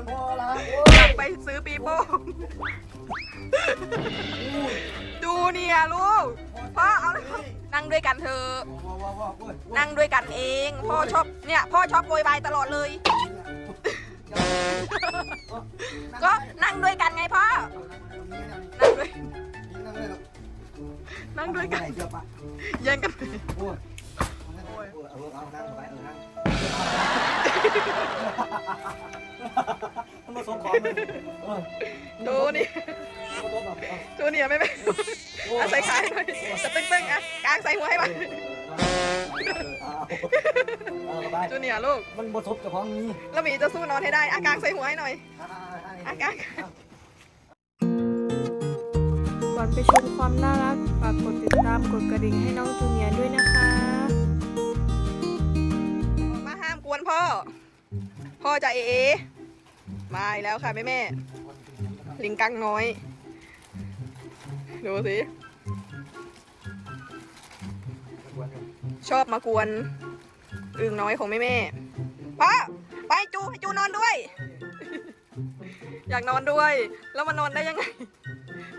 มันพอละอยากไปซื้อปีโป้ดูเนี่ยลูก พ่อเอาเลยนั่งด้วยกันเถอะว้าวว้าวว้าวโอ้ยนั่งด้วยกันเอง พ่อชอบเนี่ยพ่อชอบโวยวายตลอดเลย ก็นั่งด้วยกันไงพ่อ นั่งด้วย นั่งด้วยกันเชือกปะแย่งกันโอ้ยโอ้ยเออเอานั่ง ส่งของเลยเออดูนี่ดูเนี่ยไม่เป็นอะใส่ขาให้หน่อยจะตึ้งๆอะกางใส่หัวให้ไปจูเนียร์ลูกมันบ่ทบกับของนี้แล้วหมีจะสู้นอนให้ได้อากางใส่หัวให้หน่อยอากาง ก่อนไปชมความน่ารักฝากกดติดตามกดกระดิ่งให้น้องจูเนียร์ด้วยนะคะ มาห้ามกวนพ่อ พ่อจะเอเอ มาอีกแล้วค่ะแม่แม่ลิงกังน้อย ดูสิ ชอบมากวนอึ่งน้อยของแม่แม่พ่อไปจูให้จูนอนด้วย อยากนอนด้วย แล้วมานอนได้ยังไง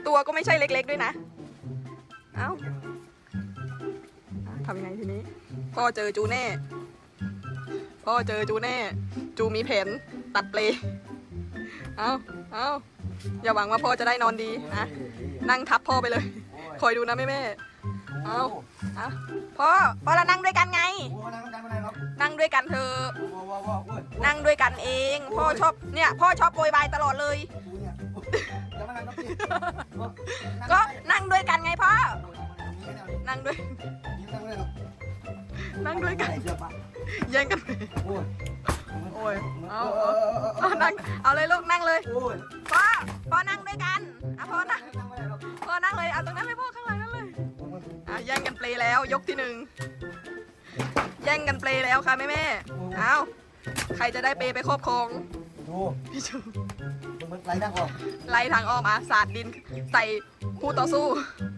ตัวก็ไม่ใช่เล็กๆด้วยนะ เอ้าทำยังไงทีนี้ พ่อเจอจูแน่ พ่อเจอจูแน่ จูมีแผนตัดเปล เอาเอาอย่าหวังว่าพ่อจะได้นอนดีอะนั่งทับพ่อไปเลย คอยดูนะแม่แม่ๆเอาเอาพ่อพ่อเรานั่งด้วยกันไงโอ้นั่งนั่งไม่ได้หรอกนั่งด้วยกันเถอะว้าวว้าวว้าวโอ้ยนั่งด้วยกันเอง พ่อชอบเนี่ย พ่อชอบโวยวายตลอดเลยกูเนี่ยจะมานั่งกับพี่ก็นั่งด้วยกันไงพ่อ นั่งด้วย นั่งด้วยกันเชือกปะแย่งกันไปโอ้ยโอ้ยเอาเอาเออเออเอานั่งเอาเลยลูกนั่งเลยพ่อพ่อนั่งด้วยกันอะพ่อนั่งพ่อนั่งเลยเอาตรงนั้นเลยพ่อข้างหลังนั่นเลยอะแย่งกันเปลแล้วยกที่หนึ่งแย่งกันเปลแล้วค่ะแม่แม่เอาใครจะได้เปลไปครอบครองดูพี่ชูมันไรนั่งก่อนไล่ทางอ้อมอะสาดดินใส่ผู้ต่อสู้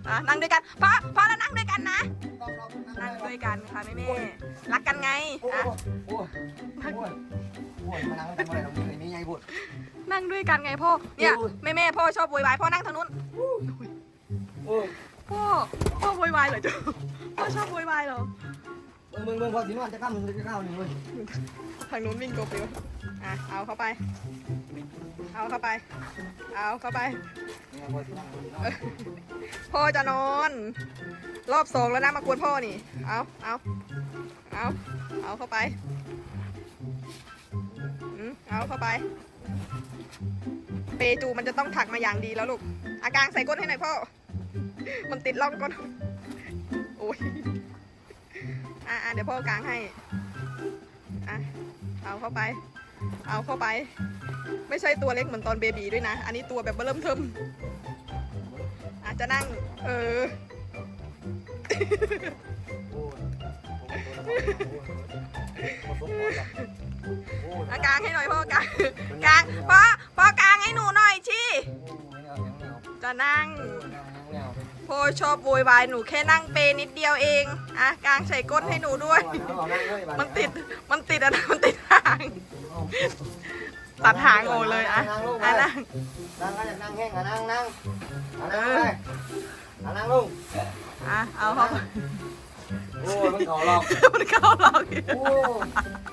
อะนั่งด้วยกันพ่อพ่อแล้วนั่งด้วยกันนะนั่งด้วยกันค่ะแม่แม่รักกันไงโอ้ยอะ โอ้ยโอ้ยโอ้ยมานั่งกันอะไรตรงนี้นี่ไงบุตร นั่งด้วยกันไงพ่อ เนี่ยโอ้ย แม่แม่ๆพ่อชอบโวยวายพ่อนั่งทางนู้น โอ้ยพ่อ พ่อโวยวายเหรอจ๊ะพ่อชอบโวยวายเหรอ มึงมึงพอสินวันจะข้ามมึงจะข้ามหนึ่งเลยทางนู้นวิ่งกบอยู่อะ เอาเข้าไป เอาเข้าไป เอาเข้าไปพ่อจะนอน รอบสองแล้วนะมากวนพ่อนี่ เอาเอาเอาเอาเข้าไปอืม เอาเข้าไป เปจูมันจะต้องถักมาอย่างดีแล้วลูก อากางใส่ก้นให้หน่อยพ่อ มันติดร่องก้น โอ้ย อะอะเดี๋ยวพ่อกางให้ อะ เอาเข้าไป เอาเข้าไป ไม่ใช่ตัวเล็กเหมือนตอนเบบีด้วยนะ อันนี้ตัวแบบเริ่มเทิมอาจจะนั่ง เออ อากางให้หน่อยพ่อกางกางพ่อพ่อกางให้หนูหน่อยชีจะนั่งพ่อชอบโวยวายหนูแค่นั่งเปนิดเดียวเองอะกางใส่ก้นให้หนูด้วย มันติดมันติดอะนะมันติดหางตัดหางออกเลยอะอะนั่งนั่งก็จะนั่งแห้งอะนั่งนั่งอะนั่งไปอะนั่งลงอะเอาเข้าโอ้ยมันขอหลอกมันเข้าล็อกโอ้ยอ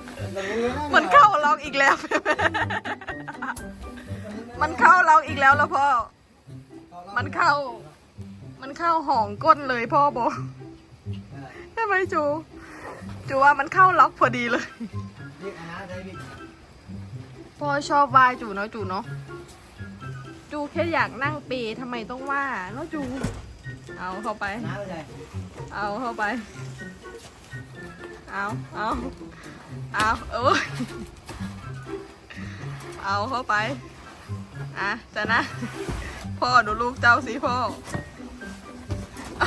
ย่า มันเข้าล็อกอีกแล้ว มันเข้าล็อกอีกแล้วแล้วพ่อ มันเข้า มันเข้าห่องก้นเลยพ่อบอกใช่ไหมจูจูว่ามันเข้าล็อกพอดีเลยพ่อชอบวายจูเนาะจูเนาะจูแค่อยากนั่งเปย์ทำไมต้องว่าเนาะจู เอาเข้าไป เอาเข้าไป เอาเอา เอาเออเอาเข้าไป อะจะนะ พ่อดูลูกเจ้าสิพ่อเอ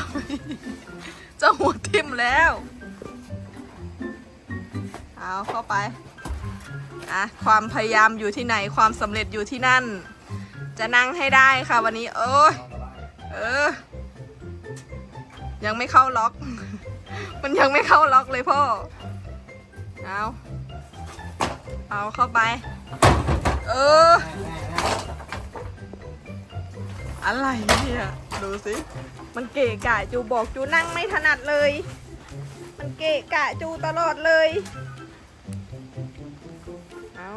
เจ้าหัวทิ่มแล้ว เอาเข้าไป อะ ความพยายามอยู่ที่ไหนความสำเร็จอยู่ที่นั่น จะนั่งให้ได้ค่ะวันนี้ เอ้ยเออ ยังไม่เข้าล็อก มันยังไม่เข้าล็อกเลยพ่อ เอา เอาเข้าไป เออ อะไรเนี่ย ดูสิ มันเกะกะจูบอกจูนั่งไม่ถนัดเลย มันเกะกะจูตลอดเลย เอา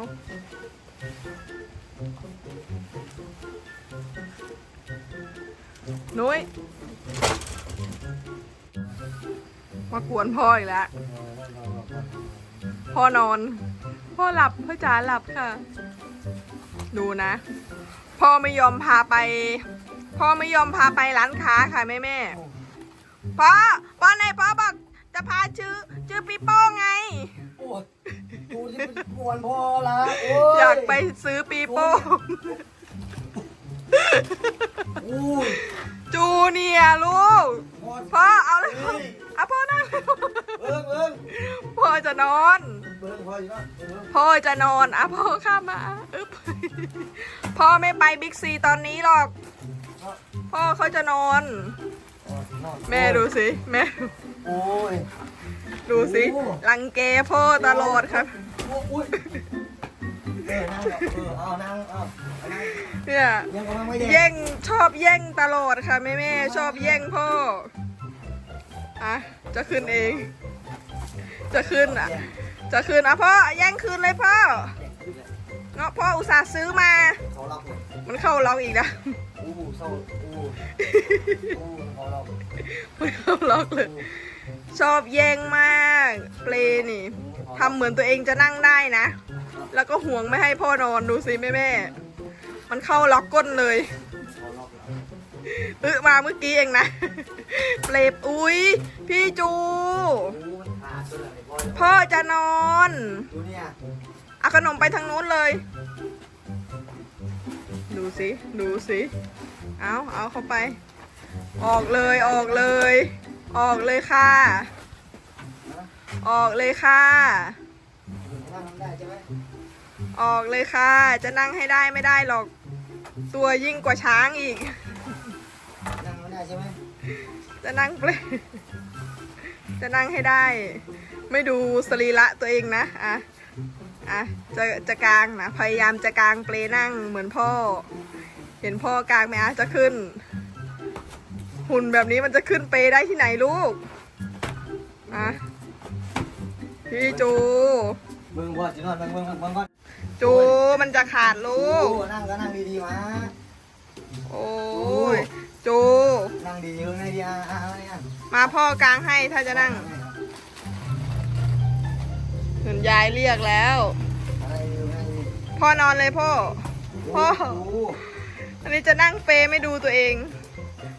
นุ้ยมากวนพ่ออีกแล้ว พ่อนอน พ่อหลับพ่อจ๋าหลับค่ะ ดูนะ พ่อไม่ยอมพาไป พ่อไม่ยอมพาไปร้านค้าค่ะแม่แม่พ่อพ่อไหนพ่อบอกจะพาชื่อชื่อปีโป้ไงโอ้ยกูจะไปกวนพ่อละโอ้ยอยากไปซื้อปีโป้อู้ยจูเนียร์ลูกพ่อพ่อเอาเลยเฮ้ยเอาพ่อนั่งเบิ้งเบิ้งพ่อจะนอนเบิ้ง พ่ออยู่เนาะเบิ้งพ่อจะนอนอะพ่อข้ามมาอึ๊บพ่อไม่ไปบิ๊กซีตอนนี้หรอก พ่อเขาจะนอนพ่อสินอนแม่ดูสิ แม่ดูโอ้ยดูสิโอ้รังแกพ่อตลอดครับโอ้ยเออนั่งเออเอานั่งเอาเอานั่งเนี่ยยังกำลังไม่ได้แย่งชอบแย่งตลอดค่ะแม่แม่ๆชอบแย่งพ่ออะจะขึ้นเอง จะขึ้นอะ จะขึ้นอะพ่อแย่งคืนเลยพ่อเนาะพ่ออุตส่าห์ซื้อมา เขารับเลยมันเข้าเราอีกนะอู้เศร้าอู้อู้เขารับมันเข้าล็อกเลย ชอบแย่งมากเปลนี่ทำเหมือนตัวเองจะนั่งได้นะ แล้วก็ห่วงไม่ให้พ่อนอนดูสิแม่แม่ๆมันเข้าล็อกก้นเลยเขารับแล้วอึมาเมื่อกี้เองนะ เปลบอุ้ยพี่จู อู้มันขาดตัวเลย พ่อพ่อจะนอนดูเนี่ยเอาขนมไปทางนู้นเลย ดูสิดูสิเอาเอาเข้าไป ออกเลยออกเลย ออกเลยค่ะ ออกเลยค่ะนั่งทำได้ใช่ไหมออกเลยค่ะ จะนั่งให้ได้ไม่ได้หรอก ตัวยิ่งกว่าช้างอีก นั่งไม่ได้ใช่ไหมจะนั่งเปลจะนั่งให้ได้ ไม่ดูสรีระตัวเองนะ อะ อะ จะจะกลางนะ พยายามจะกลางเปลนั่งเหมือนพ่อ เห็นพ่อกลางไหมอะ จะขึ้น หุ่นแบบนี้มันจะขึ้นเปลได้ที่ไหนลูก อะ พี่จูเบิ้งพ่อสินอนเบิ้งเบิ้งเบิ้งก่อนจูมันจะขาดลูก นั่งก็นั่งดีๆมาโอ้ยจู นั่งดีๆเบิ้งไงดีอะมาพ่อกลางให้ถ้าจะนั่ง เห็นยายเรียกแล้ว พ่อนอนเลยพ่อ พ่อ อันนี้จะนั่งเปไม่ดูตัวเอง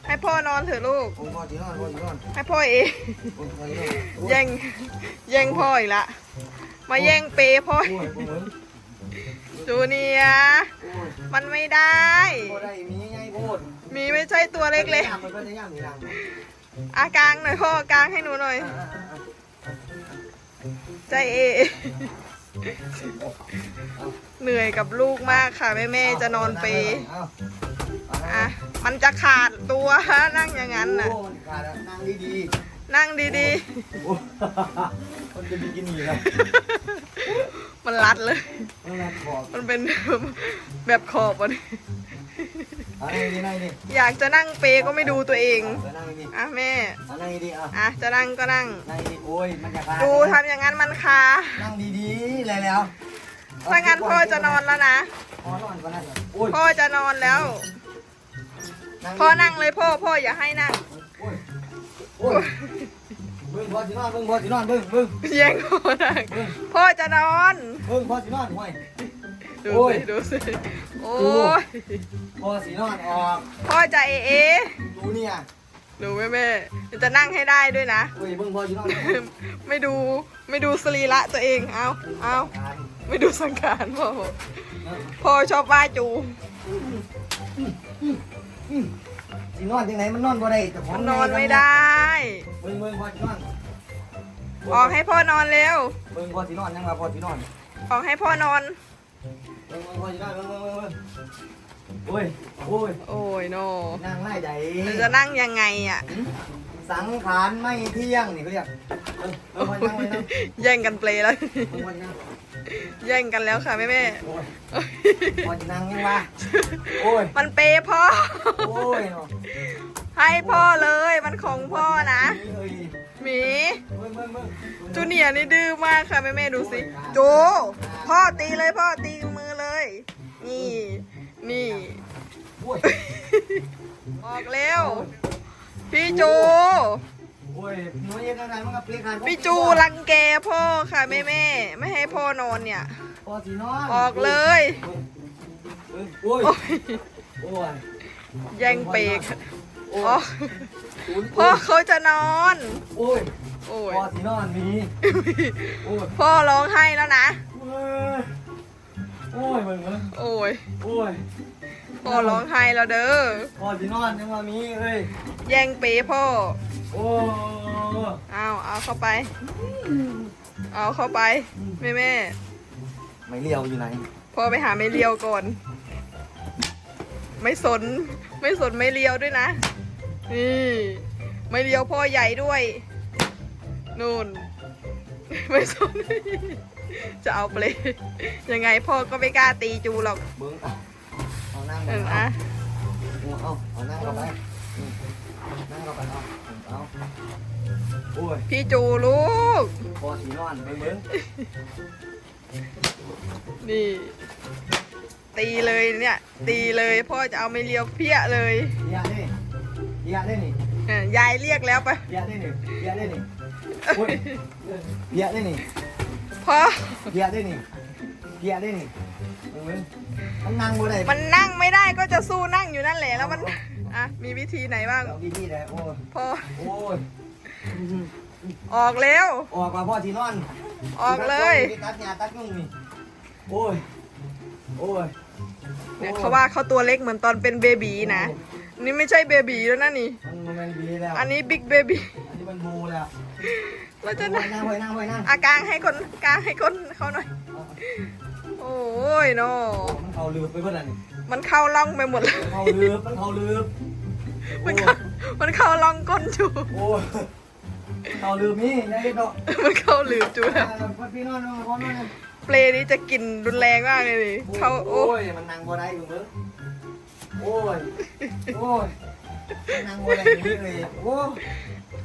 ให้พ่อนอนเถอะลูก ให้พ่อเอง แย่ง แย่งพ่ออีกละ มาแย่งเปพ่อ จูเนีย มันไม่ได้ไมีไม่ใช่ตัวเล็กมันก็จะย่ำนี่นั่งๆอากางหน่อยพ่อกลางให้หนูหน่อย ใจเอ เหนื่อยกับลูกมากค่ะ แม่แม่ๆจะนอนเปเอาเอาอะมันจะขาดตัวนั่งอย่างนั้นน่ะโอ้มันขาดอะนั่งดีนั่งดีๆโอ้มันจะบิกินี่แล้วๆมันรัดเลยนั่งนั่งขอบ มันเป็นแบบขอบวันนี้ เอานั่งดีนั่งดีอยากจะนั่งเปก็ไม่ดูตัวเอง เอานั่งดีอะแม่ เอานั่งดีเอาอะจะนั่งก็นั่ง นั่งดีโอ้ยมันจะขาดดูทำอย่างนั้นมันคานั่งดีๆเลยแล้วถ้างั้นพ่อจะนอนแล้วนะ พ่อนอนก็นั่งโอ้ยพ่อจะนอนแล้ว พ่อนั่งเลยพ่อพ่ออย่าให้นั่งโอ้ยโอ้ยเบิ่งพ่อสินอนเบิ่งพ่อสินอนเบิ่งเบิ่งแย่งพ่อนั่งพ่อจะนอน เบิ่งพ่อสินอนห่วย ดูโอ้ย สิดูสิโอ้ยพ่อสินอนออกพ่อจะเอเอดูเนี่ยดูแม่แม่จะนั่งให้ได้ด้วยนะโอ้ยเบิ่งพ่อสินอนไม่ดูไม่ดูสรีระตัวเองเอาเอาไม่ดูสังขารพ่อพ่อชอบว่าจูสินอนจังไหนมันนอนบ่ได้แต่ของมันนอนไม่ได้ เบิ่งเบิ่งพ่อสินอนออกให้พ่อนอนเร็วเบิ่งพ่อสินอนยังว่าพ่อสินอนออกให้พ่อนอน โอ้ย โอ้ย โอ้ยโนนั่งไล่ใหญ่มันจะนั่งยังไงอะ สังขารไม่เที่ยงนี่เขาเรียกเออนั่งเลยนะแย่งกันเปลแล้วยังแย่งกันแล้วค่ะแม่แม่โอ้ยพอนั่งยังวะโอ้ย มันเปพ่อ โอ้ยเนาะให้พ่อเลย มันของพ่อนะเอ้ยหมีเบิ่งเบิ่งเบิ่งจูเนียร์นี่ดื้อมากค่ะแม่แม่ดูสิโจพ่อตีเลยพ่อตี นี่ นี่โอ้ยออกเร็วพี่จูโอ้ยหนูเย็นอะไรมันก็เปลี่ยนกันพี่จูรังแกพ่อค่ะแม่แม่ไม่ให้พ่อนอนเนี่ยพอสีนอนออกเลยเอ้ยโอ้ยโอ้ยโอ้ยแย่งเปกโอ้อ๋อยศูนย์พ่อเขาจะนอน โอ้ยโอ้ยพอสีนอนมีโอ้ยพ่อร้องไห้แล้วนะ โอ้ยโอ้ยมึงเอ้ยโอ้ยโอ้ยพ่อร้องไห้แล้วเด้อพอสีนอนยังมามีเอ้ยแย่งเปพ่อโอ้ยเอาเอาเข้าไป เอาเข้าไปแม่แม่ไม่เลี้ยวอยู่ไหนพ่อไปหาไม่เลียวก่อน ไม่สนไม่สนไม่เลียวด้วยนะนี่ไม่เลียวพ่อใหญ่ด้วยนู่นไม่สน จะเอาเปลย ยังไงพ่อก็ไม่กล้าตีจูหรอกเบิ้งเอาเอานั่งเอก่อนอเอาอะเอาเอานั่งเข้าไปอืมนั่งเข้าไปเอาเอาโอ้ยพี่จูลูกพอสีนอนไปเบิ้งนี่ ตีเลยเนี่ย ตีเลยพ่อจะเอาไม่เลียวเพี้ยเลยเฮียได้นี่เฮียได้นี่เออยายเรียกแล้วไป เฮียได้นี่เฮียได้นี่โอ้ยเฮียได้นี่พ่ อเฮียได้นี่เฮียได้นี่เบิ้งมันนั่งบ่ได้มันนั่งไม่ได้ก็จะสู้นั่งอยู่นั่นแหละแล้วมัน อะ มีวิธีไหนบ้างเอาดีๆเลยโอ้ยพ่อโอ้ยออกเร็ว ออกมาพ่อสีนอนออกเลยตัดหญ้าตัดยุ่งนี่โอ้ยโอ้ยเนี่ยเขาว่าเขาตัวเล็กเหมือนตอนเป็นเบบีนะ นี่ไม่ใช่เบบีแล้วนะนี่ มันมันบีแล้วอันนี้บิ๊กเบบีอันนี้มันบูแล้ว เราจะโอ้นั่ยงนั่งไว้นั่งไว้นั่งอากางให้คนกางให้คนเขาหน่อย โอ้ยโนมันเขาลืบไปเพื่อนอันนี้มันเข้าล่องไปหมดเลยมันเขาลืบมันเขาลืบมันเข้ามันเข้าล่องก้นจูโอ้ยเขาลืบนี่ยายดอกมันเข้าหลืบจูแล้วพี่นอนนอนนอนนอนเปลนี้จะกลิ่นรุนแรงมากเลยนี่เข้าโอ้โอ้ยมันนั่งบ่ได้อยู่เบ้อโอ้ยโอ้ยมันนั่งบ่ได้อยู่นี่เลยโอ้ย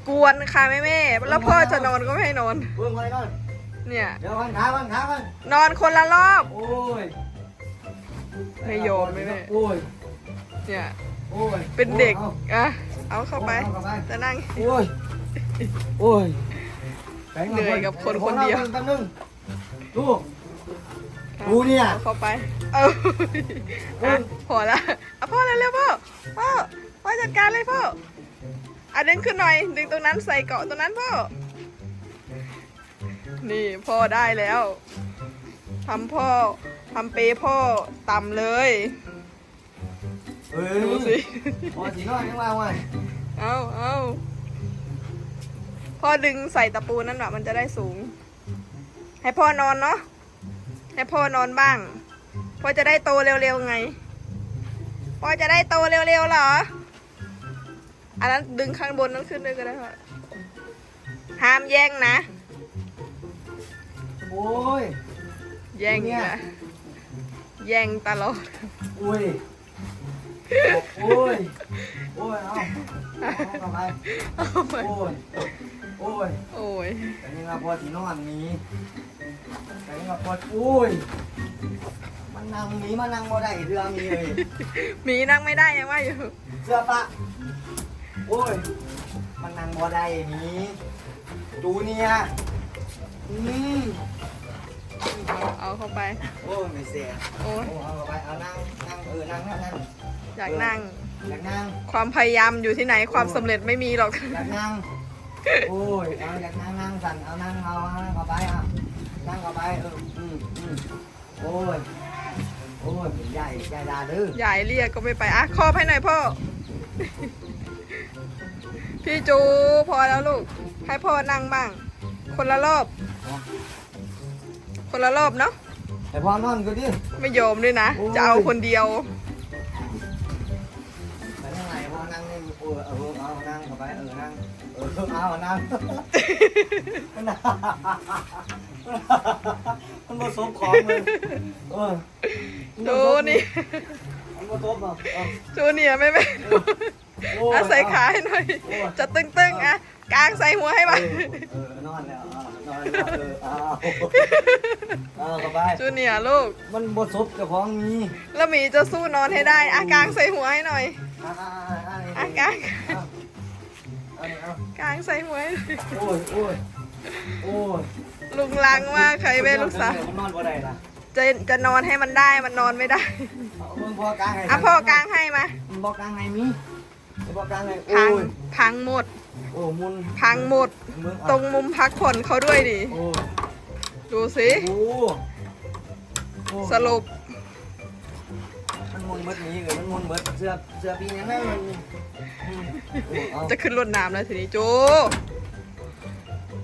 กวนค่ะแม่แม่แล้วพ่อจะนอนก็ไม่ให้นอนเบิ่งไว้นอนเนี่ย เดี๋ยววันขาวันขาวันนอนคนละรอบ โอ้ยไม่ยอมไม่แม่โอ้ยเนี่ยโอ้ยเป็นเด็กอาอะเอาเข้าไปเอาเข้าไปจะนั่งโอ้ยโอ้ยเหนื่อยกับคนคนเดียวแป๊บนึงลูกกูเนี่ยอาเข้าไปเอออะพอละเอาพ่อเร็วๆพ่อพ่อพ่อจัดการเลยพ่อ อะดึงขึ้นหน่อย ดึงตรงนั้นใส่เกาะตรงนั้นพ่อ นี่พ่อได้แล้วทำพ่อทำเปพ่อต่ำเลยเฮ้ยดูสิพอสีน้อยยังว่าไงเอาเอาพ่อดึงใส่ตะปูนั่นแหละมันจะได้สูง ให้พ่อนอนเนาะให้พ่อนอนบ้าง พ่อจะได้โตเร็วๆไง พ่อจะได้โตเร็วๆเหรอ อันนั้นดึงข้างบนนั้นขึ้นด้วยก็ได้ค่ะห้ามแย่งนะ โอ้ย แย่งอีกนะแย่งตลอด โอ้ย โอ้ย โอ้ย เอาเอาเข้าไปเอาไปโอ้ย โอ้ย โอ้ย แต่นี่ละพอสีนอนนี้แต่นี่ละพอโอ้ย มันนั่งหมีมันนั่งบ่ได้เรือมีเลย หมีนั่งไม่ได้ยังว่าอยู่ เสื้อปะ โอ้ย มันนั่งบ่ได้หมีจูเนี่ยอืมเอาเข้าไป โอ้ยไม่เสียโอ้ยโอ้เอาเข้าไปเอานั่งนั่งเออนั่งนั่งนั่งอยากนั่ง อยากนั่งความพยายามอยู่ที่ไหนความสำเร็จไม่มีหรอก อยากนั่งโอ้ยเอาอยากนั่งนั่งสั่นเอานั่งเอาเอานั่งเข้าไปอะนั่งเข้าไปเอออืมอืมโอ้ยโอ้ยเป็นใหญ่ใหญ่ดาดื้อ ยายเรียกก็ไม่ไป อะครอบให้หน่อยพ่อ พี่จูพอแล้วลูก ให้พ่อนั่งบ้าง คนละรอบ คนละรอบเนาะแต่พอนอนก็ดิไม่ยอมด้วยนะโอ้ยจะเอาคนเดียวแต่ยังไงพอนั่งนี่เออเออเอานั่งเข้าไปเออนั่งเอเอานั่งมันน่ะมันมาซบของเลยเออดูนี่มันมาซบอะเออจูเนียร์ไม่ไม่โอ้ยอะใส่ขาให้หน่อย จะตึงๆอะกางใส่หัวให้มาเออเออนอนแล้วอะนอนแล้วเออเอาเอาเข้าไปจูเนียร์ลูก มันบดซบกับของนี้แล้วหมีจะสู้นอนให้ได้อะกางใส่หัวให้หน่อยอะอะอะอะอะกางเอาเอาเอากางใส่หัวให้หน่อยโอ้ยโอ้ยโอ้ยลุงลังมากใครเป็นลูกสาวมันนอนบ่ได้ล่ะจะจะนอนให้มันได้มันนอนไม่ได้เอาเบิ่งพ่อกลางให้อะพ่อกางให้มา มันบอกกลางไงมี มันบอกกลางไงโอ้พังยพังหมด โอ้มุนพังหมด มึงเอาตรงมุมพักผ่อนเขาด้วยดิโอ้ดูสิโอ้โอ้สรุปมันมุนเบิดนี้เลยมันมุนเบิดเสื้อเสื้อปีนี้นั่นมันอืมโอ้เอาจะขึ้นรถน้ำแล้วทีนี้จู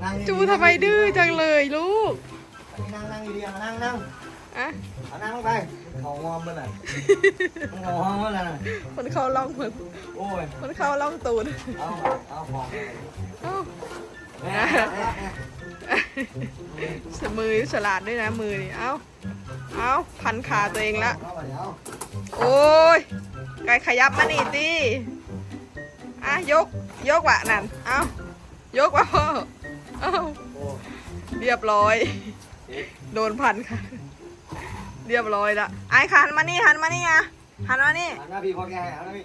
นั่งดีๆจูทำไมดื้อจังเลยลูก นั่งนั่งดีๆเอานั่งนั่งอะเอานั่งลงไป ของงอมมันน่ะมันของงอมมันน่ะมันเข้าล่องเหมือนโอ้ยมันเข้าล่องตูดเอาเอาของไปเอ้าแม่แม่แม่สมือฉลาดด้วยนะมือนี่เอ้าเอ้าพันขาตัวเองละเอาไปเดี๋ยวโอ้ยไก่ขยับมานี่ตีอะยกยกวะนั่นเอ้ายกวะพ่อเอ้าโอ้เรียบร้อย โดนพันค่ะ เรียบร้อยละไอ้ค่ะหันมานี่หันมานี่อะหันมานี่ หันหน้าพี่พ่อแกหันหน้าพี่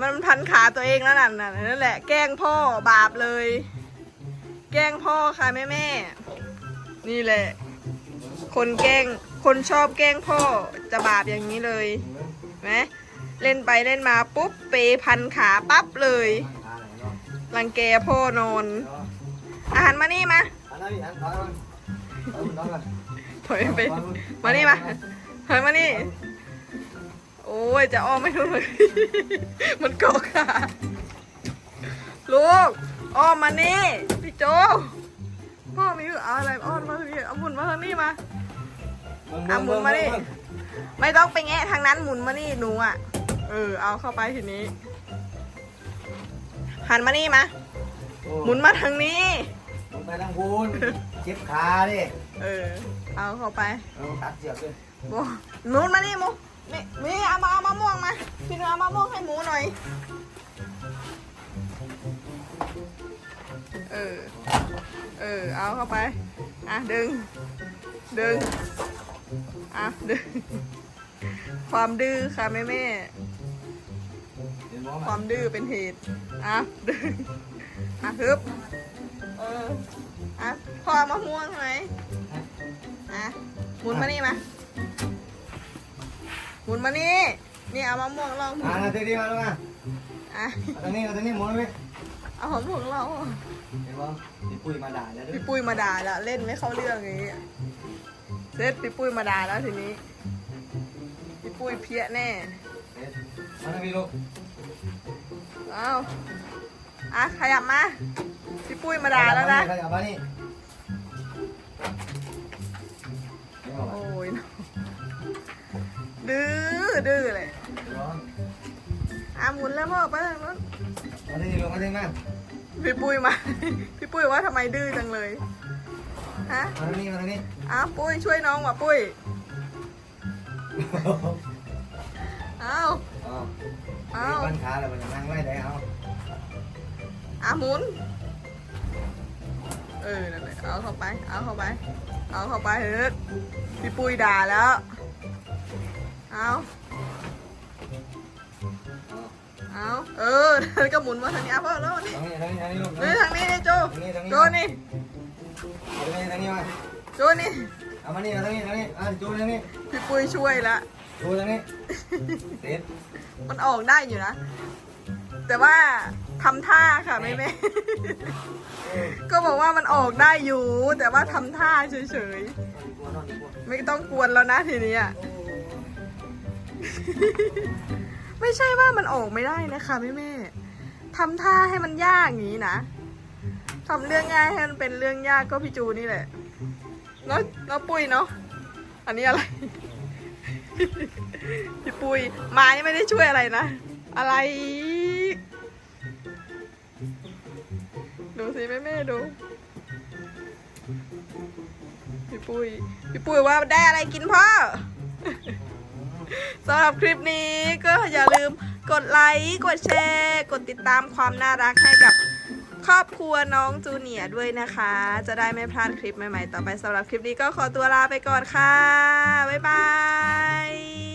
มันพันขาตัวเองแล้วนั่นน่ะนั่นแหละแกล้งพ่อบาปเลย แกล้งพ่อค่ะแม่แม่ๆนี่แหละ คนแกล้งคนชอบแกล้งพ่อจะบาปอย่างนี้เลยไหมเล่นไปเล่นมาปุ๊บเปพันขาปั๊บเลยขาไหนเนาะรังแกพ่อนอนเนาะอาหารมานี่มาหันหน้าพี่หันถอยก่อนเอาน้องก่อนถอยไป มานี่มาถอยมานี่ โอ้ย จะอ้อมไม่รู้เลย มันเกาะขาลูก อ้อมมานี่ พี่โจ พ่อมีเอาอะไรอ้อมมาทางนี้เอาหมุนมาทางนี้มาอะหมุนมาดิไม่ต้องไปแงะทางนั้นหมุนมานี่หนูอะ เออ เอาเข้าไปทีนี้ หันมานี่มาโอ้หมุนมาทางนี้หมุนไปทางพูนเจ็บขาดิ เออ เอาเข้าไปเอาตัดเสียบเลยโมหมุนมานี่หมูนี่มีเอามาเอามะม่วงมาพี่หนูเอามะม่วงให้หมูหน่อย เออ เออ เอาเข้าไป อะดึง ดึง อะดึง ความดื้อค่ะแม่แม่เดี๋ยวมองๆคมาวามดื้อเป็นเหตุ อะดึง อะฮึบ เออ อะพอเอามะม่วงไหมอะหมุนมานี่มาหมุนมานี่ นี่เอามะม่วงลองหมุอ่านนาทีนี้มาแล้วมาอะเอาทางนี้เอาทางนี้หมุนไปเอามะม่วงเราเห็นบ่พี่ปุ้ยมาด่าแล้วด้วพี่ยปุ้ยมาด่าแล้วเล่นไม่เข้าเรื่องอย่างนี้เสร็จพี่ปุ้ยมาด่าแล้วทีนี้พี่ปุ้ยเพี้ยแน่เด็ดมาทางนี้ลูกเอา อะขยับมา พี่ปุ้ยมาด่าแล้วนะ ขยับมานี่เดี๋ยวโอ้ยดื้อดื้อเลยเดี๋ยวอะหมุนแล้วพ่อไปทางนู้นมาทางนี้ลูกมาทางนี้มาพี่ปุ้ยมา พี่ปุ้ยว่าทำไมดื้อจังเลย ฮะ มาทางนี้ มาทางนี้อ้าวปุ้ยช่วยน้องว่ะปุ้ยอ้าวเอาอ้าเอาวบันขาแล้วมันจะนั่งไว้ได้เอา อะหมุน เออ นั่นแหละ เอาเข้าไป เอาเข้าไป เอาเข้าไปเฮ้ยพี่ปุ้ยด่าแล้ว เอา เอา เออแล้วก็หมุนมาทางนี้อะพ่อแล้วนี่ทางนี้ทางนี้ทางนี้ลูกนี่ทางนี้นี่โจทางนี้ทางนี้โจนี่ทางนี้ทางนี้มาโจนี่เอามานี่มาทางนี้ทางนี้อะจูทางนี้พี่ปุ้ยช่วยละจูทางนี้เด็ดมันออกได้อยู่นะ แต่ว่า ทำท่าค่ะแม่แม่ก็บอกว่ามันออกได้อยู่ แต่ว่าทำท่าเฉยกลัวนอนดีกว่าๆไม่ต้องกวนแล้วนะทีนี้อะไม่ใช่ว่ามันออกไม่ได้นะคะแม่แม่ทำท่าให้มันยากอย่างนี้นะทำเรื่องง่ายให้มันเป็นเรื่องยากก็พี่จูนี่แหละเนาะเนาะปุ้ยเนาะอันนี้อะไรพี่ปุ้ยไม้ไม่ได้ช่วยอะไรนะ อะไร สิแม่แม่ดู พี่ปุ้ย พี่ปุ้ยว่าได้อะไรกินพ่อ สำหรับคลิปนี้ก็อย่าลืมกดไลค์ กดแชร์ กดติดตามความน่ารักให้กับครอบครัวน้องจูเนียด้วยนะคะ จะได้ไม่พลาดคลิปใหม่ๆ ต่อไปสำหรับคลิปนี้ก็ขอตัวลาไปก่อนค่ะ บ๊ายบาย